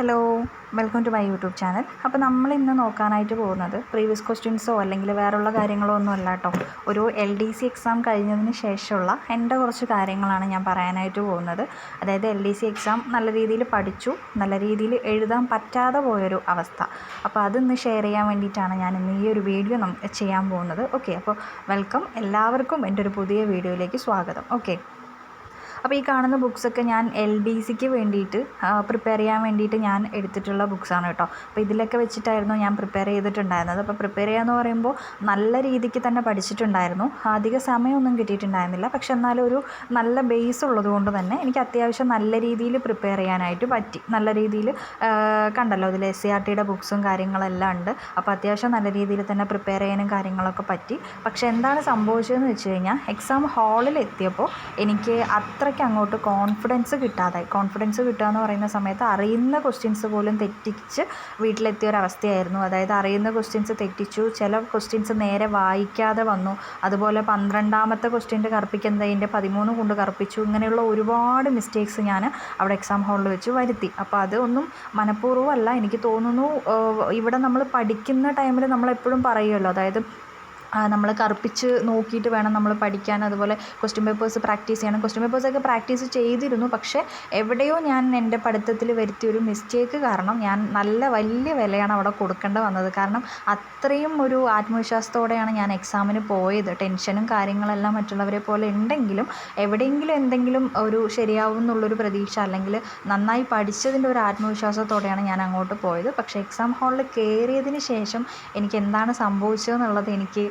Hello welcome to my YouTube channel. അപ്പോൾ നമ്മൾ ഇന്ന് നോക്കാനായിട്ട് പോകുന്നത് പ്രീവിയസ് ക്വസ്റ്റ്യൻസോ അല്ലെങ്കിൽ വേറുള്ള കാര്യങ്ങളോ ഒന്നും അല്ല കേട്ടോ ഒരു എൽ ഡി സി എക്സാം കഴിഞ്ഞതിന് ശേഷമുള്ള എന്റെ കുറച്ച് കാര്യങ്ങളാണ് ഞാൻ പറയാനായിട്ട് പോകുന്നത്. അതായത് എൽ ഡി സി എക്സാം നല്ല രീതിയിൽ പഠിച്ചു നല്ല രീതിയിൽ എഴുതാൻ പറ്റാതെ പോയൊരു അവസ്ഥ. അപ്പോൾ അതൊന്ന് ഷെയർ ചെയ്യാൻ വേണ്ടിയിട്ടാണ് ഞാൻ ഇന്ന് ഈ ഒരു വീഡിയോ ചെയ്യാൻ പോകുന്നത്. ഓക്കെ അപ്പോൾ വെൽക്കം എല്ലാവർക്കും എന്റെ ഒരു പുതിയ വീഡിയോയിലേക്ക് സ്വാഗതം. ഓക്കെ അപ്പോൾ ഈ കാണുന്ന ബുക്സൊക്കെ ഞാൻ എൽ ഡി സിക്ക് വേണ്ടിയിട്ട് പ്രിപ്പയർ ചെയ്യാൻ വേണ്ടിയിട്ട് ഞാൻ എടുത്തിട്ടുള്ള ബുക്സാണ് കേട്ടോ. അപ്പോൾ ഇതിലൊക്കെ വെച്ചിട്ടായിരുന്നു ഞാൻ പ്രിപ്പയർ ചെയ്തിട്ടുണ്ടായിരുന്നത്. അപ്പോൾ പ്രിപ്പയർ ചെയ്യാന്ന് പറയുമ്പോൾ നല്ല രീതിക്ക് തന്നെ പഠിച്ചിട്ടുണ്ടായിരുന്നു. അധിക സമയമൊന്നും കിട്ടിയിട്ടുണ്ടായിരുന്നില്ല. പക്ഷെ എന്നാലും ഒരു നല്ല ബേസ് ഉള്ളത് കൊണ്ട് തന്നെ എനിക്ക് അത്യാവശ്യം നല്ല രീതിയിൽ പ്രിപ്പയർ ചെയ്യാനായിട്ട് പറ്റി. നല്ല രീതിയിൽ കണ്ടല്ലോ ഇതിൽ എസ് സി ആർ ടിയുടെ ബുക്സും കാര്യങ്ങളെല്ലാം ഉണ്ട്. അപ്പോൾ അത്യാവശ്യം നല്ല രീതിയിൽ തന്നെ പ്രിപ്പയർ ചെയ്യാനും കാര്യങ്ങളൊക്കെ പറ്റി. പക്ഷെ എന്താണ് സംഭവിച്ചതെന്ന് വെച്ച് കഴിഞ്ഞാൽ എക്സാം ഹാളിൽ എത്തിയപ്പോൾ എനിക്ക് അത്രയ്ക്ക് അങ്ങോട്ട് കോൺഫിഡൻസ് കിട്ടാതായി. കോൺഫിഡൻസ് കിട്ടുക എന്ന് പറയുന്ന സമയത്ത് അറിയുന്ന ക്വസ്റ്റ്യൻസ് പോലും തെറ്റിച്ച് വീട്ടിലെത്തിയ ഒരു അവസ്ഥയായിരുന്നു അതായത് അറിയുന്ന ക്വസ്റ്റ്യൻസ് തെറ്റിച്ചു ചില ക്വസ്റ്റ്യൻസ് നേരെ വായിക്കാതെ വന്നു. അതുപോലെ പന്ത്രണ്ടാമത്തെ ക്വസ്റ്റ്യന്റെ കറുപ്പിക്കുന്നതിന്റെ പതിമൂന്ന് കൊണ്ട് കറുപ്പിച്ചു. ഇങ്ങനെയുള്ള ഒരുപാട് മിസ്റ്റേക്സ് ഞാൻ അവിടെ എക്സാം ഹാളിൽ വെച്ച് വരുത്തി. അപ്പോൾ അതൊന്നും മനഃപൂർവമല്ല. എനിക്ക് തോന്നുന്നു ഇവിടെ നമ്മൾ പഠിക്കുന്ന ടൈമിൽ നമ്മളെപ്പോഴും പറയുമല്ലോ അതായത് നമ്മൾ കറുപ്പിച്ച് നോക്കിയിട്ട് വേണം നമ്മൾ പഠിക്കാൻ. അതുപോലെ ക്വസ്റ്റ്യൻ പേപ്പേഴ്സ് പ്രാക്ടീസ് ചെയ്യണം. ക്വസ്റ്റ്യൻ പേപ്പേഴ്സൊക്കെ പ്രാക്ടീസ് ചെയ്തിരുന്നു. പക്ഷേ എവിടെയോ ഞാൻ എന്റെ പഠിത്തത്തിൽ വരുത്തിയ ഒരു മിസ്റ്റേക്ക് കാരണം ഞാൻ നല്ല വലിയ വിലയാണ് അവിടെ കൊടുക്കേണ്ടി വന്നത്. കാരണം അത്രയും ഒരു ആത്മവിശ്വാസത്തോടെയാണ് ഞാൻ എക്സാമിന് പോയത്. ടെൻഷനും കാര്യങ്ങളെല്ലാം മറ്റുള്ളവരെ പോലെ ഉണ്ടെങ്കിലും എവിടെയെങ്കിലും എന്തെങ്കിലും ഒരു ശരിയാവും എന്നുള്ളൊരു പ്രതീക്ഷ അല്ലെങ്കിൽ നന്നായി പഠിച്ചതിന്റെ ഒരു ആത്മവിശ്വാസത്തോടെയാണ് ഞാൻ അങ്ങോട്ട് പോയത്. പക്ഷേ എക്സാം ഹാളിൽ കയറിയതിന് ശേഷം എനിക്ക് എന്താണ് സംഭവിച്ചതെന്നുള്ളത് എനിക്ക്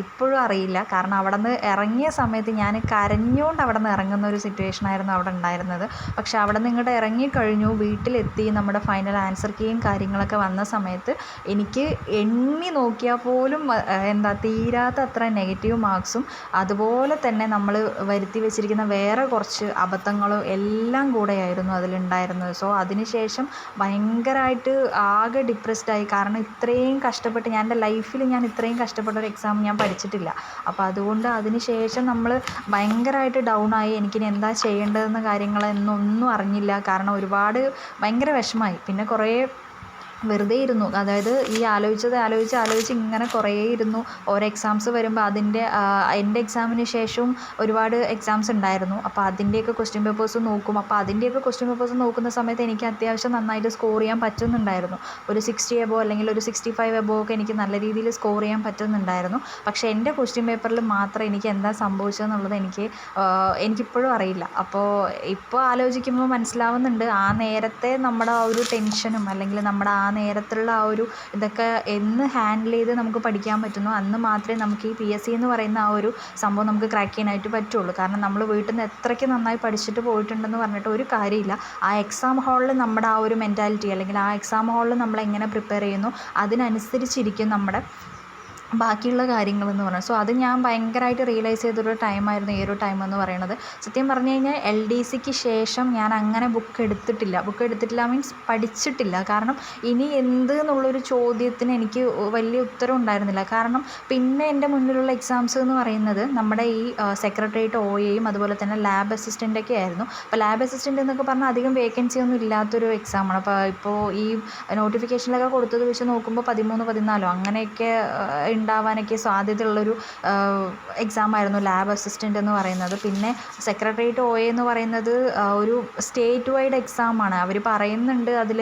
ഇപ്പോഴും അറിയില്ല. കാരണം അവിടെ നിന്ന് ഇറങ്ങിയ സമയത്ത് ഞാൻ കരഞ്ഞുകൊണ്ട് അവിടെ നിന്ന് ഇറങ്ങുന്ന ഒരു സിറ്റുവേഷൻ ആയിരുന്നു അവിടെ ഉണ്ടായിരുന്നത്. പക്ഷേ അവിടെ നിന്ന് ഇങ്ങോട്ട് ഇറങ്ങിക്കഴിഞ്ഞു വീട്ടിലെത്തി നമ്മുടെ ഫൈനൽ ആൻസർ കീയും കാര്യങ്ങളൊക്കെ വന്ന സമയത്ത് എനിക്ക് എണ്ണി നോക്കിയാൽ പോലും എന്താ തീരാത്ത അത്ര നെഗറ്റീവ് മാർക്സും അതുപോലെ തന്നെ നമ്മൾ വരുത്തി വെച്ചിരിക്കുന്ന വേറെ കുറച്ച് അബദ്ധങ്ങളും എല്ലാം കൂടെയായിരുന്നു അതിലുണ്ടായിരുന്നത്. സോ അതിനുശേഷം ഭയങ്കരമായിട്ട് ആകെ ഡിപ്രസ്ഡായി കാരണം ഇത്രയും കഷ്ടപ്പെട്ട് ഞാൻ എന്റെ ലൈഫിൽ ഞാൻ ഇത്രയും കഷ്ടപ്പെട്ട ഒരു എക്സാം ഞാൻ പഠിച്ചിട്ടില്ല. അപ്പോൾ അതുകൊണ്ട് അതിന് ശേഷം നമ്മൾ ഭയങ്കരമായിട്ട് ആയി. എനിക്കിനി എന്താ ചെയ്യേണ്ടതെന്ന കാര്യങ്ങളെന്നൊന്നും അറിഞ്ഞില്ല. കാരണം ഒരുപാട് ഭയങ്കര വിഷമമായി. പിന്നെ കുറേ വെറുതെ ഇരുന്നു അതായത് ഈ ആലോചിച്ചത് ആലോചിച്ച് ആലോചിച്ച് ഇങ്ങനെ കുറേ ഇരുന്നു ഓരോ എക്സാംസ് വരുമ്പോൾ അതിന്റെ എന്റെ എക്സാമിന് ശേഷവും ഒരുപാട് എക്സാംസ് ഉണ്ടായിരുന്നു. അപ്പോൾ അതിന്റെയൊക്കെ ക്വസ്റ്റ്യൻ പേപ്പേഴ്സ് നോക്കും. അപ്പോൾ അതിന്റെയൊക്കെ ക്വസ്റ്റ്യൻ പേപ്പേഴ്സ് നോക്കുന്ന സമയത്ത് എനിക്ക് അത്യാവശ്യം നന്നായിട്ട് സ്കോർ ചെയ്യാൻ പറ്റുന്നുണ്ടായിരുന്നു. ഒരു സിക്സ്റ്റി എബോ അല്ലെങ്കിൽ ഒരു സിക്സ്റ്റി ഫൈവ് എബോ ഒക്കെ എനിക്ക് നല്ല രീതിയിൽ സ്കോർ ചെയ്യാൻ പറ്റുന്നുണ്ടായിരുന്നു. പക്ഷേ എന്റെ ക്വസ്റ്റ്യൻ പേപ്പറിൽ മാത്രം എനിക്ക് എന്താ സംഭവിച്ചതെന്നുള്ളത് എനിക്ക് എനിക്കിപ്പോഴും അറിയില്ല. അപ്പോൾ ഇപ്പോൾ ആലോചിക്കുമ്പോൾ മനസ്സിലാവുന്നുണ്ട്. ആ നേരത്തെ നമ്മുടെ ആ ഒരു ടെൻഷനും അല്ലെങ്കിൽ നമ്മുടെ ആ നേരത്തുള്ള ആ ഒരു ഇതൊക്കെ എന്ന് ഹാൻഡിൽ ചെയ്ത് നമുക്ക് പഠിക്കാൻ പറ്റുന്നു. അന്ന് മാത്രമേ നമുക്ക് ഈ പി എസ് സി എന്ന് പറയുന്ന ആ ഒരു സംഭവം നമുക്ക് ക്രാക്ക് ചെയ്യാനായിട്ട് പറ്റുള്ളൂ. കാരണം നമ്മൾ വീട്ടിൽ നിന്ന് എത്രയ്ക്ക് നന്നായി പഠിച്ചിട്ട് പോയിട്ടുണ്ടെന്ന് പറഞ്ഞിട്ട് ഒരു കാര്യമില്ല. ആ എക്സാം ഹാളിൽ നമ്മുടെ ആ ഒരു മെന്റാലിറ്റി അല്ലെങ്കിൽ ആ എക്സാം ഹാളിൽ നമ്മൾ എങ്ങനെ പ്രിപ്പയർ ചെയ്യുന്നു അതിനനുസരിച്ചിരിക്കും നമ്മുടെ ബാക്കിയുള്ള കാര്യങ്ങളെന്ന് പറഞ്ഞാൽ സോ അത് ഞാൻ ഭയങ്കരമായിട്ട് റിയലൈസ് ചെയ്തൊരു ടൈമായിരുന്നു ഈ ഒരു ടൈം എന്ന് പറയുന്നത് സത്യം പറഞ്ഞു കഴിഞ്ഞാൽ എൽ ഡി സിക്ക് ശേഷം ഞാൻ അങ്ങനെ ബുക്ക് എടുത്തിട്ടില്ല. ബുക്ക് എടുത്തിട്ടില്ല മീൻസ് പഠിച്ചിട്ടില്ല. കാരണം ഇനി എന്ത് എന്നുള്ളൊരു ചോദ്യത്തിന് എനിക്ക് വലിയ ഉത്തരം ഉണ്ടായിരുന്നില്ല. കാരണം പിന്നെ എന്റെ മുന്നിലുള്ള എക്സാംസ് എന്ന് പറയുന്നത് നമ്മുടെ ഈ സെക്രട്ടേറിയറ്റ് ഒ എയും അതുപോലെ തന്നെ ലാബ് അസിസ്റ്റന്റൊക്കെ ആയിരുന്നു. അപ്പോൾ ലാബ് അസിസ്റ്റന്റ് എന്നൊക്കെ പറഞ്ഞാൽ അധികം വേക്കൻസി ഒന്നും ഇല്ലാത്തൊരു എക്സാമാണ് അപ്പോൾ ഇപ്പോൾ ഈ നോട്ടിഫിക്കേഷനിലൊക്കെ കൊടുത്തത് വെച്ച് നോക്കുമ്പോൾ പതിമൂന്ന് പതിനാലോ അങ്ങനെയൊക്കെ ഉണ്ടാവാനൊക്കെ സാധ്യതയുള്ളൊരു എക്സാമായിരുന്നു ലാബ് അസിസ്റ്റന്റ് എന്ന് പറയുന്നത്. പിന്നെ സെക്രട്ടേറിയറ്റ് ഒ എന്ന് പറയുന്നത് ഒരു സ്റ്റേറ്റ് വൈഡ് എക്സാമാണ് അവർ പറയുന്നുണ്ട് അതിൽ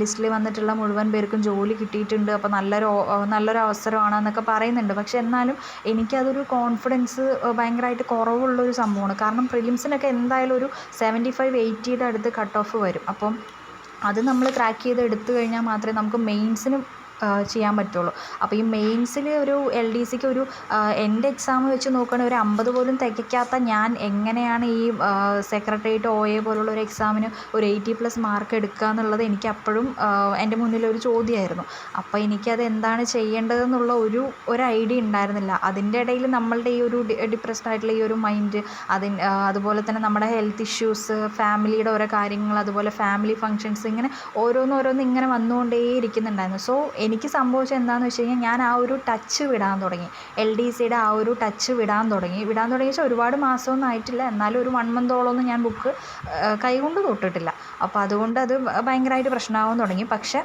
ലിസ്റ്റിൽ വന്നിട്ടുള്ള മുഴുവൻ പേർക്കും ജോലി കിട്ടിയിട്ടുണ്ട്. അപ്പോൾ നല്ലൊരു നല്ലൊരു അവസരമാണ് എന്നൊക്കെ പറയുന്നുണ്ട്. പക്ഷേ എന്നാലും എനിക്കതൊരു കോൺഫിഡൻസ് ഭയങ്കരമായിട്ട് കുറവുള്ളൊരു സംഭവമാണ്. കാരണം പ്രിലിംസിനൊക്കെ എന്തായാലും ഒരു സെവന്റി ഫൈവ് എയ്റ്റിയുടെ അടുത്ത് കട്ട് ഓഫ് വരും. അപ്പം അത് നമ്മൾ ക്രാക്ക് ചെയ്ത് എടുത്തു കഴിഞ്ഞാൽ മാത്രമേ നമുക്ക് മെയിൻസിന് ചെയ്യാൻ പറ്റുള്ളൂ. അപ്പോൾ ഈ മെയിൻസിൽ ഒരു എൽ ഡി സിക്ക് ഒരു എന്റെ എക്സാം വെച്ച് നോക്കുകയാണെങ്കിൽ ഒരു അമ്പത് പോലും തികയ്ക്കാത്ത ഞാൻ എങ്ങനെയാണ് ഈ സെക്രട്ടേറിയറ്റ് ഒ എ പോലുള്ള ഒരു എക്സാമിന് ഒരു എയ്റ്റി പ്ലസ് മാർക്ക് എടുക്കുക എന്നുള്ളത് എനിക്ക് അപ്പോഴും എന്റെ മുന്നിലൊരു ചോദ്യമായിരുന്നു. അപ്പോൾ എനിക്കത് എന്താണ് ചെയ്യേണ്ടതെന്നുള്ള ഒരു ഒരു ഐഡിയ ഉണ്ടായിരുന്നില്ല. അതിന്റെ ഇടയിൽ നമ്മളുടെ ഈ ഒരു ഡിപ്രസ്ഡ് ആയിട്ടുള്ള ഈ ഒരു മൈൻഡ് അതിന് അതുപോലെ തന്നെ നമ്മുടെ ഹെൽത്ത് ഇഷ്യൂസ് ഫാമിലിയുടെ ഓരോ കാര്യങ്ങൾ അതുപോലെ ഫാമിലി ഫങ്ഷൻസ് ഇങ്ങനെ ഓരോന്നോരോന്ന് ഇങ്ങനെ വന്നുകൊണ്ടേ ഇരിക്കുന്നുണ്ടായിരുന്നു സോ എനിക്ക് സംഭവിച്ചത് എന്താണെന്ന് വെച്ച് കഴിഞ്ഞാൽ ഞാൻ ആ ഒരു ടച്ച് വിടാൻ തുടങ്ങി. എൽ ഡി സിയുടെ ആ ഒരു ടച്ച് വിടാൻ തുടങ്ങി. വിടാൻ തുടങ്ങി വെച്ചാൽ ഒരുപാട് മാസമൊന്നും ആയിട്ടില്ല. എന്നാലും ഒരു വൺ മന്തോളമൊന്നും ഞാൻ ബുക്ക് കൈകൊണ്ട് തൊട്ടിട്ടില്ല. അപ്പോൾ അതുകൊണ്ട് അത് ഭയങ്കരമായിട്ട് പ്രശ്നമാവാൻ തുടങ്ങി. പക്ഷേ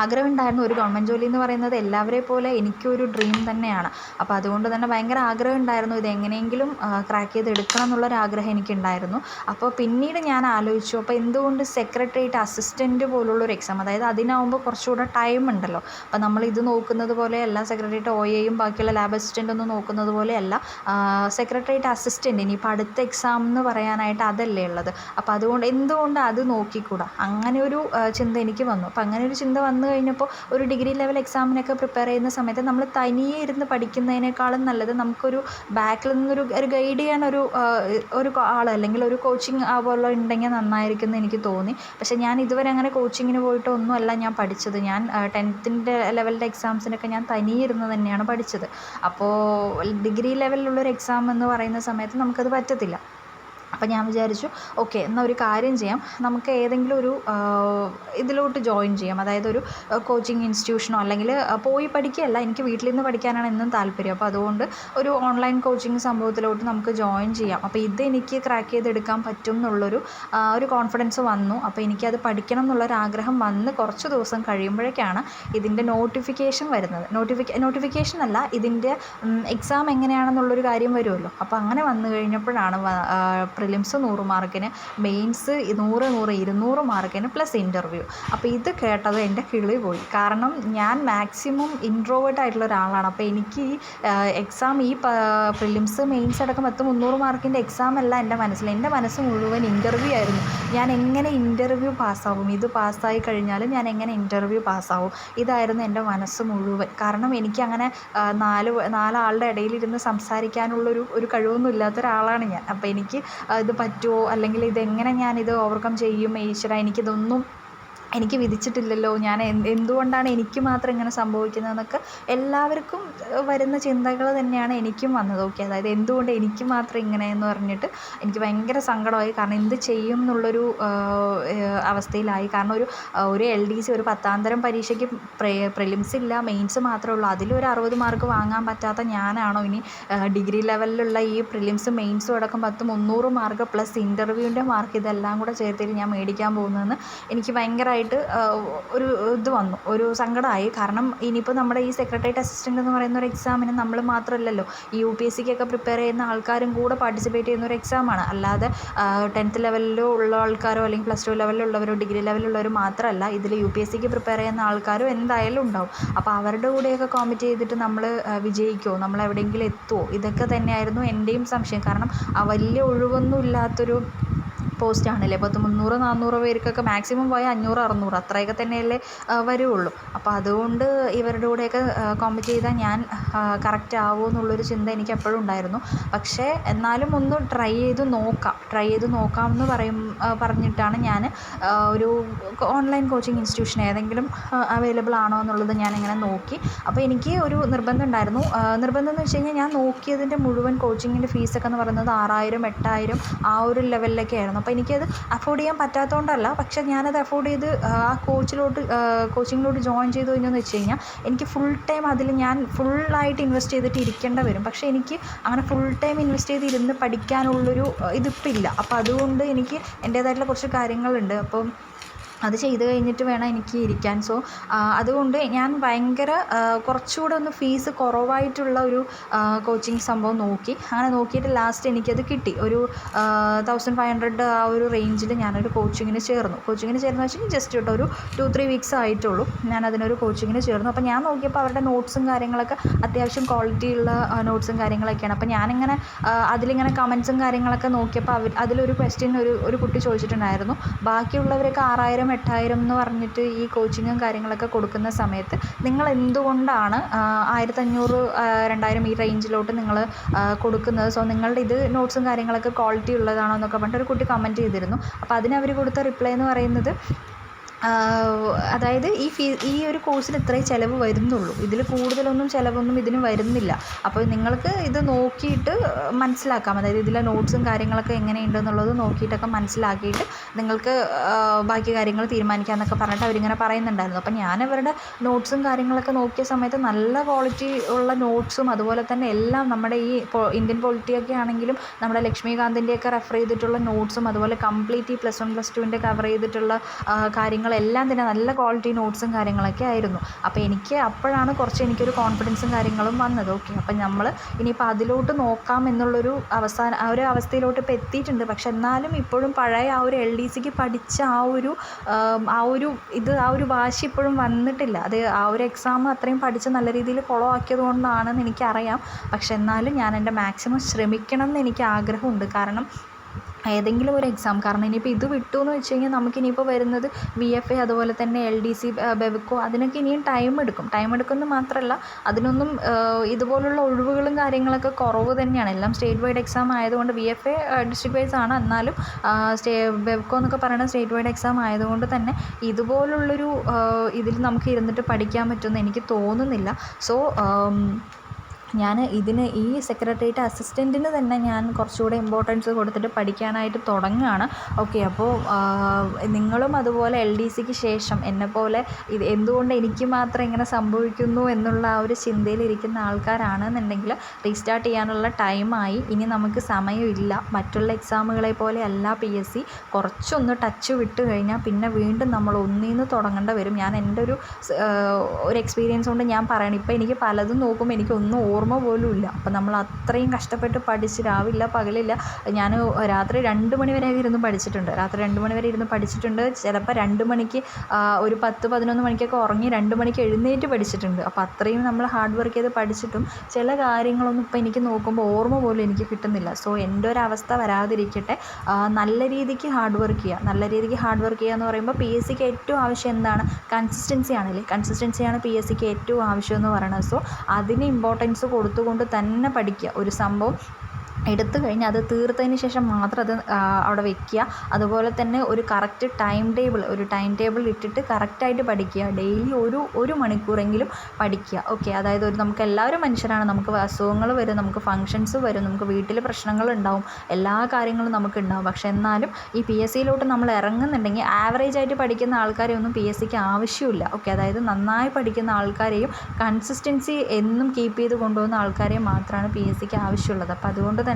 ആഗ്രഹം ഉണ്ടായിരുന്നു ഒരു ഗവൺമെന്റ് ജോലി എന്ന് പറയുന്നത് എല്ലാവരെ പോലെ എനിക്കൊരു ഡ്രീം തന്നെയാണ്. അപ്പോൾ അതുകൊണ്ട് തന്നെ ഭയങ്കര ആഗ്രഹം ഉണ്ടായിരുന്നു ഇത് എങ്ങനെയെങ്കിലും ക്രാക്ക് ചെയ്ത് എടുക്കണം എന്നുള്ളൊരു ആഗ്രഹം എനിക്കുണ്ടായിരുന്നു. അപ്പോൾ പിന്നീട് ഞാൻ ആലോചിച്ചു അപ്പോൾ എന്തുകൊണ്ട് സെക്രട്ടേറിയറ്റ് അസിസ്റ്റന്റ് പോലുള്ളൊരു എക്സാം അതായത് അതിനാവുമ്പോൾ കുറച്ചുകൂടെ ടൈം ഉണ്ടല്ലോ. അപ്പോൾ നമ്മൾ ഇത് നോക്കുന്നത് പോലെ അല്ല സെക്രട്ടേറിയറ്റ് ഒ എയും ബാക്കിയുള്ള ലാബ് അസിസ്റ്റന്റ് ഒന്നും നോക്കുന്നത് പോലെയല്ല സെക്രട്ടേറിയറ്റ് അസിസ്റ്റന്റ് ഇനിയിപ്പോൾ അടുത്ത എക്സാം എന്ന് പറയാനായിട്ട് അതല്ലേ ഉള്ളത്? അപ്പോൾ അതുകൊണ്ട് എന്തുകൊണ്ട് അത് നോക്കിക്കൂടാ? അങ്ങനെ ഒരു ചിന്ത എനിക്ക് വന്നു. അപ്പോൾ അങ്ങനെ ഒരു ചിന്ത വന്നു കഴിഞ്ഞപ്പോൾ ഒരു ഡിഗ്രി ലെവൽ എക്സാമിനൊക്കെ പ്രിപ്പയർ ചെയ്യുന്ന സമയത്ത് നമ്മൾ തനിയെ ഇരുന്ന് പഠിക്കുന്നതിനേക്കാളും നല്ലത് നമുക്കൊരു ബാക്കിൽ നിന്നൊരു ഒരു ഗൈഡ് ചെയ്യാൻ ഒരു ഒരു ആൾ അല്ലെങ്കിൽ ഒരു കോച്ചിങ് പോലെ ഉണ്ടെങ്കിൽ നന്നായിരിക്കും എന്ന് എനിക്ക് തോന്നി. പക്ഷേ ഞാൻ ഇതുവരെ അങ്ങനെ കോച്ചിങ്ങിന് പോയിട്ട് ഒന്നുമല്ല ഞാൻ പഠിച്ചത്. ഞാൻ ടെൻത്തിന്റെ ലെവലിന്റെ എക്സാംസിനൊക്കെ ഞാൻ തനിയെ ഇരുന്ന് തന്നെയാണ് പഠിച്ചത്. അപ്പോൾ ഡിഗ്രി ലെവലിലുള്ളൊരു എക്സാം എന്ന് പറയുന്ന സമയത്ത് നമുക്കത് പറ്റത്തില്ല. അപ്പോൾ ഞാൻ വിചാരിച്ചു ഓക്കെ എന്നാൽ ഒരു കാര്യം ചെയ്യാം. നമുക്ക് ഏതെങ്കിലും ഒരു ഇതിലോട്ട് ജോയിൻ ചെയ്യാം. അതായത് ഒരു കോച്ചിങ് ഇൻസ്റ്റിറ്റ്യൂഷനോ അല്ലെങ്കിൽ പോയി പഠിക്കുകയല്ല. എനിക്ക് വീട്ടിൽ നിന്ന് പഠിക്കാനാണ് എന്നും താല്പര്യം. അപ്പോൾ അതുകൊണ്ട് ഒരു ഓൺലൈൻ കോച്ചിങ് സംഭവത്തിലോട്ട് നമുക്ക് ജോയിൻ ചെയ്യാം. അപ്പോൾ ഇത് എനിക്ക് ക്രാക്ക് ചെയ്തെടുക്കാൻ പറ്റും എന്നുള്ളൊരു ഒരു കോൺഫിഡൻസ് വന്നു. അപ്പോൾ എനിക്കത് പഠിക്കണം എന്നുള്ളൊരു ആഗ്രഹം വന്ന് കുറച്ച് ദിവസം കഴിയുമ്പോഴേക്കാണ് ഇതിന്റെ നോട്ടിഫിക്കേഷൻ വരുന്നത്. നോട്ടിഫിക്ക നോട്ടിഫിക്കേഷൻ അല്ല ഇതിന്റെ എക്സാം എങ്ങനെയാണെന്നുള്ളൊരു കാര്യം വരുമല്ലോ. അപ്പോൾ അങ്ങനെ വന്നു കഴിഞ്ഞപ്പോഴാണ് പ്രിലിംസ് നൂറ് മാർക്കിന് മെയിൻസ് നൂറ് നൂറ് ഇരുന്നൂറ് മാർക്കിന് പ്ലസ് ഇന്റർവ്യൂ അപ്പോൾ ഇത് കേട്ടത് എന്റെ കിളി പോയി. കാരണം ഞാൻ മാക്സിമം ഇൻട്രോവേർട്ട് ആയിട്ടുള്ള ഒരാളാണ്. അപ്പോൾ എനിക്ക് എക്സാം ഈ പ്രിലിംസ് മെയിൻസ് അടക്കം പത്ത് മുന്നൂറ് മാർക്കിന്റെ എക്സാം അല്ല എന്റെ മനസ്സിൽ. എന്റെ മനസ്സ് മുഴുവൻ ഇന്റർവ്യൂ ആയിരുന്നു. ഞാൻ എങ്ങനെ ഇന്റർവ്യൂ പാസ്സാവും ഇത് പാസ്സായി കഴിഞ്ഞാൽ ഞാൻ എങ്ങനെ ഇന്റർവ്യൂ പാസ്സാവും ഇതായിരുന്നു എന്റെ മനസ്സ് മുഴുവൻ. കാരണം എനിക്കങ്ങനെ നാല് നാലാളുടെ ഇടയിലിരുന്ന് സംസാരിക്കാനുള്ളൊരു ഒരു കഴിവൊന്നും ഇല്ലാത്ത ഒരാളാണ് ഞാൻ. അപ്പോൾ എനിക്ക് ഇത് പറ്റുമോ അല്ലെങ്കിൽ ഇതെങ്ങനെ ഞാനിത് ഓവർകം ചെയ്യും ഈശ്വര എനിക്കിതൊന്നും എനിക്ക് വിധിച്ചിട്ടില്ലല്ലോ. ഞാൻ എന്തുകൊണ്ടാണ് എനിക്ക് മാത്രം ഇങ്ങനെ സംഭവിക്കുന്നതെന്നൊക്കെ എല്ലാവർക്കും വരുന്ന ചിന്തകൾ തന്നെയാണ് എനിക്കും വന്നത്. ഓക്കെ അതായത് എന്തുകൊണ്ട് എനിക്ക് മാത്രം ഇങ്ങനെ എന്ന് പറഞ്ഞിട്ട് എനിക്ക് ഭയങ്കര സങ്കടമായി. കാരണം എന്ത് ചെയ്യും എന്നുള്ളൊരു അവസ്ഥയിലായി. കാരണം ഒരു ഒരു എൽ ഡി സി ഒരു പത്താംതരം പരീക്ഷയ്ക്ക് പ്രിലിംസ് ഇല്ല മെയിൻസ് മാത്രമേ ഉള്ളൂ. അതിലൊരു അറുപത് മാർക്ക് വാങ്ങാൻ പറ്റാത്ത ഞാനാണോ ഇനി? ഡിഗ്രി ലെവലിലുള്ള ഈ പ്രിലിംസ് മെയിൻസും അടക്കം പത്ത് മുന്നൂറ് മാർക്ക് പ്ലസ് ഇന്റർവ്യൂവിന്റെ മാർക്ക് ഇതെല്ലാം കൂടെ ചേർത്തിട്ട് ഞാൻ മേടിക്കാൻ പോകുന്നതെന്ന് എനിക്ക് ഭയങ്കരമായിട്ട് ആയിട്ട് ഒരു ഇത് വന്നു. ഒരു സങ്കടമായി. കാരണം ഇനിയിപ്പോൾ നമ്മുടെ ഈ സെക്രട്ടേറിയറ്റ് അസിസ്റ്റന്റ് എന്ന് പറയുന്ന ഒരു എക്സാമിന് നമ്മൾ മാത്രമല്ലല്ലോ ഈ യു പി എസ് സിക്കൊക്കെ പ്രിപ്പയർ ചെയ്യുന്ന ആൾക്കാരും കൂടെ പാർട്ടിസിപ്പേറ്റ് ചെയ്യുന്ന ഒരു എക്സാമാണ് അല്ലാതെ ടെൻത്ത് ലെവലിലോ ഉള്ള ആൾക്കാരോ അല്ലെങ്കിൽ പ്ലസ് ടു ലെവലിലുള്ളവരോ ഡിഗ്രി ലെവലിലുള്ളവർ മാത്രമല്ല ഇതിൽ യു പി എസ് സിക്ക് പ്രിപ്പയർ ചെയ്യുന്ന ആൾക്കാരും എന്തായാലും ഉണ്ടാവും. അപ്പോൾ അവരുടെ കൂടെയൊക്കെ കോമ്പറ്റ് ചെയ്തിട്ട് നമ്മൾ വിജയിക്കുമോ നമ്മൾ എവിടെയെങ്കിലും എത്തുമോ ഇതൊക്കെ തന്നെയായിരുന്നു എന്റെയും സംശയം. കാരണം വലിയ ഒഴിവൊന്നും ഇല്ലാത്തൊരു പോസ്റ്റ് ആണല്ലേ പത്ത് മുന്നൂറ് നാന്നൂറ് പേർക്കൊക്കെ മാക്സിമം പോയാൽ അഞ്ഞൂറ് അറുന്നൂറ് അത്രയൊക്കെ തന്നെയല്ലേ വരുള്ളൂ. അപ്പോൾ അതുകൊണ്ട് ഇവരുടെ കൂടെയൊക്കെ കോമ്പറ്റ് ചെയ്താൽ ഞാൻ കറക്റ്റ് ആവുമോ എന്നുള്ളൊരു ചിന്ത എനിക്ക് എപ്പോഴും ഉണ്ടായിരുന്നു. പക്ഷേ എന്നാലും ഒന്ന് ട്രൈ ചെയ്ത് നോക്കാം. ട്രൈ ചെയ്ത് നോക്കാം എന്ന് പറയും പറഞ്ഞിട്ടാണ് ഞാൻ ഒരു ഓൺലൈൻ കോച്ചിങ് ഇൻസ്റ്റിറ്റ്യൂഷൻ ഏതെങ്കിലും അവൈലബിൾ ആണോ എന്നുള്ളത് ഞാനിങ്ങനെ നോക്കി. അപ്പോൾ എനിക്ക് ഒരു നിർബന്ധം ഉണ്ടായിരുന്നു. നിർബന്ധം എന്ന് വെച്ച് കഴിഞ്ഞാൽ ഞാൻ നോക്കിയതിന്റെ മുഴുവൻ കോച്ചിങ്ങിന്റെ ഫീസൊക്കെ എന്ന് പറയുന്നത് ആറായിരം എട്ടായിരം ആ ഒരു ലെവലിലൊക്കെ ആയിരുന്നു അപ്പോൾ എനിക്കത് അഫോർഡ് ചെയ്യാൻ പറ്റാത്തതുകൊണ്ടല്ല പക്ഷേ ഞാനത് അഫോർഡ് ചെയ്ത് ആ കോച്ചിലോട്ട് കോച്ചിങ്ങിലോട്ട് ജോയിൻ ചെയ്തു കഴിഞ്ഞെന്ന് വെച്ച് കഴിഞ്ഞാൽ എനിക്ക് ഫുൾ ടൈം അതിൽ ഞാൻ ഫുള്ളായിട്ട് ഇൻവെസ്റ്റ് ചെയ്തിട്ട് ഇരിക്കേണ്ട വരും. പക്ഷേ എനിക്ക് അങ്ങനെ ഫുൾ ടൈം ഇൻവെസ്റ്റ് ചെയ്ത് ഇരുന്ന് പഠിക്കാനുള്ളൊരു ഇതിപ്പോൾ ഇല്ല അപ്പോൾ അതുകൊണ്ട് എനിക്ക് എന്റേതായിട്ടുള്ള കുറച്ച് കാര്യങ്ങളുണ്ട്. അപ്പം അത് ചെയ്ത് കഴിഞ്ഞിട്ട് വേണം എനിക്ക് ഇരിക്കാൻ. സോ അതുകൊണ്ട് ഞാൻ ഭയങ്കര കുറച്ചുകൂടെ ഒന്ന് ഫീസ് കുറവായിട്ടുള്ള ഒരു കോച്ചിങ് സംഭവം നോക്കി. അങ്ങനെ നോക്കിയിട്ട് ലാസ്റ്റ് എനിക്കത് കിട്ടി. ഒരു തൗസൻഡ് ഫൈവ് ഹൺഡ്രഡ് ആ ഒരു റേഞ്ചിൽ ഞാനൊരു കോച്ചിങ്ങിന് ചേർന്നു. കോച്ചിങ്ങിന് ചേർന്ന് വെച്ചാൽ ജസ്റ്റ് കേട്ടോ ഒരു ടു ത്രീ വീക്സ് ആയിട്ടുള്ളൂ ഞാൻ അതിനൊരു കോച്ചിങ്ങിന് ചേർന്നു. അപ്പോൾ ഞാൻ നോക്കിയപ്പോൾ അവരുടെ നോട്ട്സും കാര്യങ്ങളൊക്കെ അത്യാവശ്യം ക്വാളിറ്റി ഉള്ള നോട്ട്സും കാര്യങ്ങളൊക്കെയാണ്. അപ്പോൾ ഞാനിങ്ങനെ അതിലിങ്ങനെ കമൻസും കാര്യങ്ങളൊക്കെ നോക്കിയപ്പോൾ അവർ അതിലൊരു ക്വസ്റ്റ്യൻ ഒരു ഒരു കുട്ടി ചോദിച്ചിട്ടുണ്ടായിരുന്നു. ബാക്കിയുള്ളവരൊക്കെ ആറായിരം എട്ടായിരം എന്ന് പറഞ്ഞിട്ട് ഈ കോച്ചിങ്ങും കാര്യങ്ങളൊക്കെ കൊടുക്കുന്ന സമയത്ത് നിങ്ങൾ എന്തുകൊണ്ടാണ് ആയിരത്തഞ്ഞൂറ് രണ്ടായിരം ഈ റേഞ്ചിലോട്ട് നിങ്ങൾ കൊടുക്കുന്നത്? സോ നിങ്ങളുടെ ഇത് നോട്ട്സും കാര്യങ്ങളൊക്കെ ക്വാളിറ്റി ഉള്ളതാണോ എന്നൊക്കെ പറഞ്ഞിട്ട് ഒരു കുട്ടി കമന്റ് ചെയ്തിരുന്നു. അപ്പോൾ അതിന് അവർ കൊടുത്ത റിപ്ലൈ എന്ന് പറയുന്നത് അതായത് ഈ ഫീ ഈ ഒരു കോഴ്സിന് ഇത്രയും ചിലവ് വരുന്നുള്ളൂ. ഇതിൽ കൂടുതലൊന്നും ചിലവൊന്നും ഇതിന് വരുന്നില്ല. അപ്പോൾ നിങ്ങൾക്ക് ഇത് നോക്കിയിട്ട് മനസ്സിലാക്കാം. അതായത് ഇതിലെ നോട്ട്സും കാര്യങ്ങളൊക്കെ എങ്ങനെയുണ്ട് എന്നുള്ളത് നോക്കിയിട്ടൊക്കെ മനസ്സിലാക്കിയിട്ട് നിങ്ങൾക്ക് ബാക്കി കാര്യങ്ങൾ തീരുമാനിക്കാം എന്നൊക്കെ പറഞ്ഞിട്ട് അവരിങ്ങനെ പറയുന്നുണ്ടായിരുന്നു. അപ്പോൾ ഞാൻ അവരുടെ നോട്ട്സും കാര്യങ്ങളൊക്കെ നോക്കിയ സമയത്ത് നല്ല ക്വാളിറ്റി ഉള്ള നോട്ട്സും അതുപോലെ തന്നെ എല്ലാം നമ്മുടെ ഈ ഇന്ത്യൻ പൊളിറ്റിയൊക്കെ ആണെങ്കിലും നമ്മുടെ ലക്ഷ്മികാന്തിന്റെയൊക്കെ റെഫർ ചെയ്തിട്ടുള്ള നോട്ട്സും അതുപോലെ കംപ്ലീറ്റ് ഈ പ്ലസ് വൺ പ്ലസ് ടുവിന്റെ കവർ ചെയ്തിട്ടുള്ള കാര്യങ്ങളെല്ലാം തന്നെ നല്ല ക്വാളിറ്റി നോട്ട്സും കാര്യങ്ങളൊക്കെ ആയിരുന്നു. അപ്പോൾ എനിക്ക് അപ്പോഴാണ് കുറച്ച് എനിക്കൊരു കോൺഫിഡൻസും കാര്യങ്ങളും വന്നത്. ഓക്കെ അപ്പം നമ്മൾ ഇനിയിപ്പോൾ അതിലോട്ട് നോക്കാം എന്നുള്ളൊരു അവസാന ആ ഒരു അവസ്ഥയിലോട്ട് ഇപ്പോൾ എത്തിയിട്ടുണ്ട്. പക്ഷെ എന്നാലും ഇപ്പോഴും പഴയ ആ ഒരു എൽ ഡി സിക്ക് പഠിച്ച ആ ഒരു ആ ഒരു ഇത് ആ ഒരു വാശി ഇപ്പോഴും വന്നിട്ടില്ല. അത് ആ ഒരു എക്സാം അത്രയും പഠിച്ച് നല്ല രീതിയിൽ ഫോളോ ആക്കിയത് കൊണ്ടാണെന്ന് എനിക്കറിയാം. പക്ഷെ എന്നാലും ഞാൻ എന്റെ മാക്സിമം ശ്രമിക്കണം എന്ന് എനിക്ക് ആഗ്രഹമുണ്ട്. കാരണം ഏതെങ്കിലും ഒരു എക്സാം കാരണം ഇനിയിപ്പോൾ ഇത് വിട്ടു എന്ന് വെച്ച് കഴിഞ്ഞാൽ നമുക്ക് ഇനിയിപ്പോൾ വരുന്നത് വി എഫ് എ അതുപോലെ തന്നെ എൽ ഡി സി ബെവക്കോ അതിനൊക്കെ ഇനിയും ടൈം എടുക്കും. ടൈം എടുക്കുമെന്ന് മാത്രമല്ല അതിനൊന്നും ഇതുപോലുള്ള ഒഴിവുകളും കാര്യങ്ങളൊക്കെ കുറവ് തന്നെയാണ്. എല്ലാം സ്റ്റേറ്റ് വൈഡ് എക്സാം ആയതുകൊണ്ട് V F A district wise ആണ്. എന്നാലും സ്റ്റേ ബെവക്കോ എന്നൊക്കെ പറയുന്നത് സ്റ്റേറ്റ് വൈഡ് എക്സാം ആയതുകൊണ്ട് തന്നെ ഇതുപോലുള്ളൊരു ഇതിൽ നമുക്ക് ഇരുന്നിട്ട് പഠിക്കാൻ പറ്റുമെന്ന് എനിക്ക് തോന്നുന്നില്ല. സോ ഞാൻ ഇതിന് ഈ സെക്രട്ടേറിയറ്റ് അസിസ്റ്റന്റിന് തന്നെ ഞാൻ കുറച്ചുകൂടെ ഇമ്പോർട്ടൻസ് കൊടുത്തിട്ട് പഠിക്കാനായിട്ട് തുടങ്ങുകയാണ്. ഓക്കെ അപ്പോൾ നിങ്ങളും അതുപോലെ എൽ ഡി സിക്ക് ശേഷം എന്നെപ്പോലെ ഇത് എന്തുകൊണ്ട് എനിക്ക് മാത്രം ഇങ്ങനെ സംഭവിക്കുന്നു എന്നുള്ള ആ ഒരു ചിന്തയിലിരിക്കുന്ന ആൾക്കാരാണെന്നുണ്ടെങ്കിൽ റീസ്റ്റാർട്ട് ചെയ്യാനുള്ള ടൈമായി ഇനി നമുക്ക് സമയമില്ല മറ്റുള്ള എക്സാമുകളെ പോലെ അല്ല പി എസ് സി കുറച്ചൊന്ന് ടച്ച് വിട്ട് കഴിഞ്ഞാൽ പിന്നെ വീണ്ടും നമ്മൾ ഒന്നിൽ നിന്ന് തുടങ്ങേണ്ട വരും. ഞാൻ എന്റെ ഒരു ഒരു എക്സ്പീരിയൻസ് കൊണ്ട് ഞാൻ പറയണം. ഇപ്പോൾ എനിക്ക് പലതും നോക്കുമ്പോൾ എനിക്കൊന്നും ഓർമ്മ പോലും ഇല്ല അപ്പം നമ്മൾ അത്രയും കഷ്ടപ്പെട്ട് പഠിച്ച് രാവില്ല പകലില്ല. ഞാൻ രാത്രി രണ്ട് മണി വരെ ഇരുന്ന് പഠിച്ചിട്ടുണ്ട്. രാത്രി രണ്ട് മണി വരെ ഇരുന്ന് പഠിച്ചിട്ടുണ്ട്. ചിലപ്പോൾ രണ്ട് മണിക്ക് ഒരു പത്ത് പതിനൊന്ന് മണിക്കൊക്കെ ഉറങ്ങി രണ്ട് മണിക്ക് എഴുന്നേറ്റ് പഠിച്ചിട്ടുണ്ട്. അപ്പോൾ അത്രയും നമ്മൾ ഹാർഡ് വർക്ക് ചെയ്ത് പഠിച്ചിട്ടും ചില കാര്യങ്ങളൊന്നും ഇപ്പോൾ എനിക്ക് നോക്കുമ്പോൾ ഓർമ്മ പോലും എനിക്ക് കിട്ടുന്നില്ല. സോ എന്റെ ഒരു അവസ്ഥ വരാതിരിക്കട്ടെ. നല്ല രീതിക്ക് ഹാർഡ് വർക്ക് ചെയ്യുക. നല്ല രീതിക്ക് ഹാർഡ് വർക്ക് ചെയ്യുക എന്ന് പറയുമ്പോൾ പി എസ് സിക്ക് ഏറ്റവും ആവശ്യം എന്താണ്? കൺസിസ്റ്റൻസി ആണല്ലേ? കൺസിസ്റ്റൻസിയാണ് പി എസ് സിക്ക് ഏറ്റവും ആവശ്യം എന്ന് പറയുന്നത്. സോ അതിന് ഇമ്പോർട്ടൻസ് കൊടുത്തുകൊണ്ട് തന്നെ പഠിക്കുക. ഒരു സംഭവം എടുത്തു കഴിഞ്ഞ് അത് തീർത്തതിന് ശേഷം മാത്രം അത് അവിടെ വെക്കുക. അതുപോലെ തന്നെ ഒരു കറക്റ്റ് ടൈം ടേബിൾ ഒരു ടൈം ടേബിൾ ഇട്ടിട്ട് കറക്റ്റായിട്ട് പഠിക്കുക. ഡെയിലി ഒരു ഒരു മണിക്കൂറെങ്കിലും പഠിക്കുക. ഓക്കെ അതായത് ഒരു നമുക്ക് എല്ലാവരും മനുഷ്യരാണ്. നമുക്ക് അസുഖങ്ങൾ വരും നമുക്ക് ഫങ്ഷൻസ് വരും നമുക്ക് വീട്ടിൽ പ്രശ്നങ്ങളുണ്ടാവും എല്ലാ കാര്യങ്ങളും നമുക്ക് ഉണ്ടാവും. പക്ഷെ എന്നാലും ഈ പി എസ് സിയിലോട്ട് നമ്മൾ ഇറങ്ങുന്നുണ്ടെങ്കിൽ ആവറേജ് ആയിട്ട് പഠിക്കുന്ന ആൾക്കാരെ ഒന്നും പി എസ് സിക്ക് ആവശ്യമില്ല. ഓക്കെ അതായത് നന്നായി പഠിക്കുന്ന ആൾക്കാരെയും കൺസിസ്റ്റൻസി എന്നും കീപ്പ് ചെയ്ത് കൊണ്ടുപോകുന്ന ആൾക്കാരെയും മാത്രമാണ് പി എസ് സിക്ക് ആവശ്യമുള്ളത്. അപ്പോൾ അതുകൊണ്ട് തന്നെ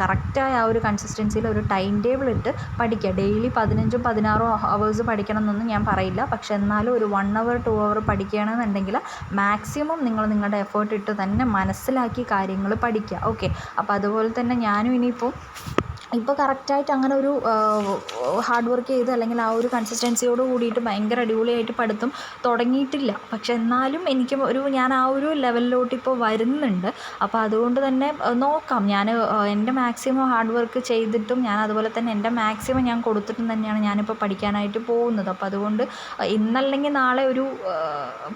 കറക്റ്റായ ആ ഒരു കൺസിസ്റ്റൻസിയിൽ ഒരു ടൈം ടേബിൾ ഇട്ട് പഠിക്കുക. ഡെയിലി പതിനഞ്ചും പതിനാറും ഹവേഴ്സ് പഠിക്കണം എന്നൊന്നും ഞാൻ പറയില്ല. പക്ഷെ എന്നാലും ഒരു വൺ അവർ ടു അവർ പഠിക്കുകയാണെന്നുണ്ടെങ്കിൽ മാക്സിമം നിങ്ങൾ നിങ്ങളുടെ എഫേർട്ട് ഇട്ട് തന്നെ മനസ്സിലാക്കി കാര്യങ്ങൾ പഠിക്കുക. ഓക്കെ അപ്പോൾ അതുപോലെ തന്നെ ഞാനും ഇനിയിപ്പോൾ ഇപ്പോൾ കറക്റ്റായിട്ട് അങ്ങനെ ഒരു ഹാർഡ് വർക്ക് ചെയ്ത് അല്ലെങ്കിൽ ആ ഒരു കൺസിസ്റ്റൻസിയോട് കൂടിയിട്ട് ഭയങ്കര അടിപൊളിയായിട്ട് പഠിത്തം തുടങ്ങിയിട്ടില്ല. പക്ഷെ എന്നാലും എനിക്ക് ഒരു ഞാൻ ആ ഒരു ലെവലിലോട്ട് ഇപ്പോൾ വരുന്നുണ്ട്. അപ്പോൾ അതുകൊണ്ട് തന്നെ നോക്കാം. ഞാൻ എന്റെ മാക്സിമം ഹാർഡ് വർക്ക് ചെയ്തിട്ടും ഞാൻ അതുപോലെ തന്നെ എന്റെ മാക്സിമം ഞാൻ കൊടുത്തിട്ടും തന്നെയാണ് ഞാനിപ്പോൾ പഠിക്കാനായിട്ട് പോകുന്നത്. അപ്പോൾ അതുകൊണ്ട് ഇന്നല്ലെങ്കിൽ നാളെ ഒരു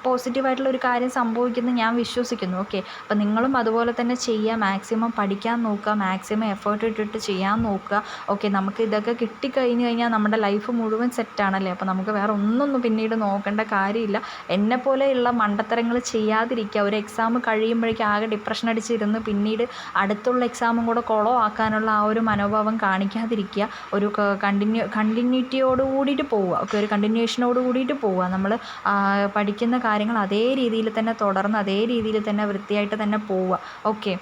പോസിറ്റീവായിട്ടുള്ള ഒരു കാര്യം സംഭവിക്കുമെന്ന് ഞാൻ വിശ്വസിക്കുന്നു. ഓക്കെ അപ്പോൾ നിങ്ങളും അതുപോലെ തന്നെ ചെയ്യുക മാക്സിമം പഠിക്കാൻ നോക്കുക. മാക്സിമം എഫേർട്ട് ഇട്ടിട്ട് ചെയ്യാൻ നോക്കുക. ഓക്കെ നമുക്ക് ഇതൊക്കെ കിട്ടിക്കഴിഞ്ഞ് കഴിഞ്ഞാൽ നമ്മുടെ ലൈഫ് മുഴുവൻ സെറ്റാണല്ലേ അപ്പോൾ നമുക്ക് വേറെ ഒന്നൊന്നും പിന്നീട് നോക്കേണ്ട കാര്യമില്ല. എന്നെ പോലെയുള്ള മണ്ടത്തരങ്ങൾ ചെയ്യാതിരിക്കുക. ഒരു എക്സാം കഴിയുമ്പോഴേക്കും ആകെ ഡിപ്രഷൻ അടിച്ചിരുന്ന് പിന്നീട് അടുത്തുള്ള എക്സാമും കൂടെ കുളം ആക്കാനുള്ള ആ ഒരു മനോഭാവം കാണിക്കാതിരിക്കുക. ഒരു കണ്ടിന്യൂ കണ്ടിന്യൂറ്റിയോട് കൂടിയിട്ട് പോവുക. ഓക്കെ ഒരു കണ്ടിന്യൂഷനോട് കൂടിയിട്ട് പോവുക. നമ്മൾ പഠിക്കുന്ന കാര്യങ്ങൾ അതേ രീതിയിൽ തന്നെ തുടർന്ന് അതേ രീതിയിൽ തന്നെ വൃത്തിയായിട്ട് തന്നെ പോവുക. ഓക്കെ